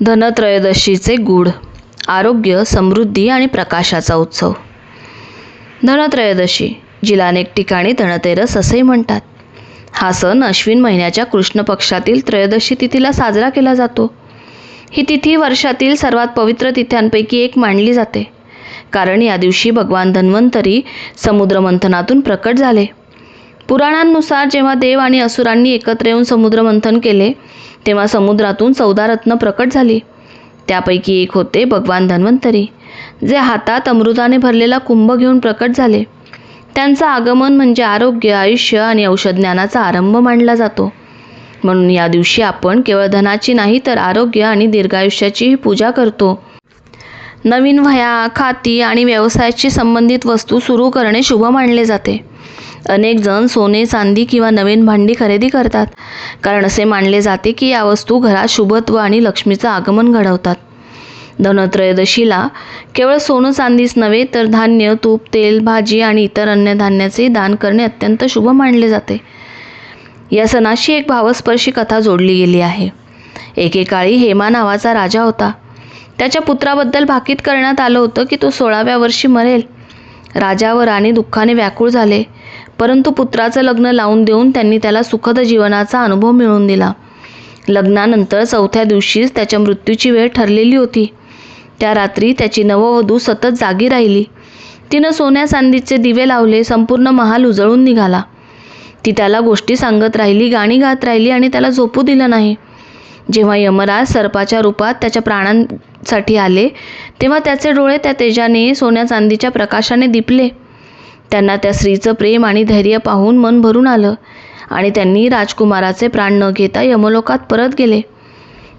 धनत्रयोदशीचे गूढ आरोग्य समृद्धी आणि प्रकाशाचा उत्सव. धनत्रयोदशी जिला अनेक ठिकाणी धनतेरस असेही म्हणतात. हा सण अश्विन महिन्याच्या कृष्ण पक्षातील त्रयोदशी तिथीला साजरा केला जातो. ही तिथी वर्षातील सर्वात पवित्र तिथ्यांपैकी एक मानली जाते. कारण या दिवशी भगवान धन्वंतरी समुद्रमंथनातून प्रकट झाले. पुराणांनुसार जेव्हा देव आणि असुरांनी एकत्र येऊन समुद्रमंथन केले तेव्हा समुद्रातून चौदा रत्न प्रकट झाली. त्यापैकी एक होते भगवान धन्वंतरी जे हातात अमृताने भरलेला कुंभ घेऊन प्रकट झाले. त्यांचं आगमन म्हणजे आरोग्य आयुष्य आणि औषधज्ञानाचा आरंभ मानला जातो. म्हणून या दिवशी आपण केवळ धनाची नाही तर आरोग्य आणि दीर्घायुष्याचीही पूजा करतो. नवीन वह्या खाती आणि व्यवसायाशी संबंधित वस्तू सुरू करणे शुभ मानले जाते. अनेक जण सोने चांदी किंवा नवीन भांडी खरेदी करतात. कारण असे मानले जाते की या वस्तू घरात शुभत्व आणि लक्ष्मीचं आगमन घडवतात. धनत्रयोदशीला केवळ सोनं चांदीच नव्हे तर धान्य तूप तेल भाजी आणि इतर अन्नधान्याचे दान करणे अत्यंत शुभ मानले जाते. या सणाशी एक भावस्पर्शी कथा जोडली गेली आहे. एकेकाळी हेमा नावाचा राजा होता. त्याच्या पुत्राबद्दल भाकीत करण्यात आलं होतं की तो सोळाव्या वर्षी मरेल. राजा व राणी दुःखाने व्याकुळ झाले. परंतु पुत्राचं लग्न लावून देऊन त्यांनी त्याला सुखद जीवनाचा अनुभव मिळवून दिला. लग्नानंतर चौथ्या दिवशीच त्याच्या मृत्यूची वेळ ठरलेली होती. त्या रात्री त्याची नववधू सतत जागी राहिली. तिनं सोन्या चांदीचे दिवे लावले संपूर्ण महाल उजळून निघाला. ती त्याला गोष्टी सांगत राहिली गाणी गात राहिली आणि त्याला झोपू दिलं नाही. जेव्हा यमराज सर्पाच्या रूपात त्याच्या प्राणांसाठी आले तेव्हा त्याचे डोळे त्या तेजाने सोन्या चांदीच्या प्रकाशाने दिपले. त्यांना त्या स्त्रीचं प्रेम आणि धैर्य पाहून मन भरून आलं आणि त्यांनी राजकुमाराचे प्राण न घेता यमलोकात परत गेले.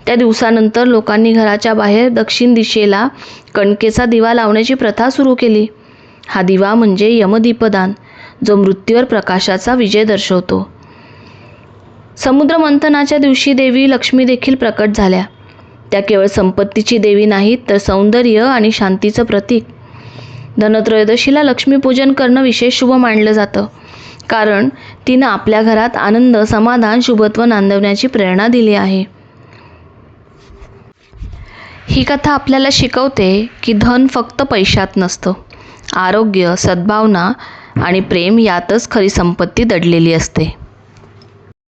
त्या दिवसानंतर लोकांनी घराच्या बाहेर दक्षिण दिशेला कणकेचा दिवा लावण्याची प्रथा सुरू केली. हा दिवा म्हणजे यमदीपदान जो मृत्यूवर प्रकाशाचा विजय दर्शवतो. समुद्रमंथनाच्या दिवशी देवी लक्ष्मी देखील प्रकट झाल्या. त्या केवळ संपत्तीची देवी नाहीत तर सौंदर्य आणि शांतीचं प्रतीक. धनत्रयोदशीला लक्ष्मीपूजन करणं विशेष शुभ मानलं जातं. कारण तिनं आपल्या घरात आनंद समाधान शुभत्व नांदवण्याची प्रेरणा दिली आहे. ही कथा आपल्याला शिकवते की धन फक्त पैशात नसतं. आरोग्य सद्भावना आणि प्रेम यातच खरी संपत्ती दडलेली असते.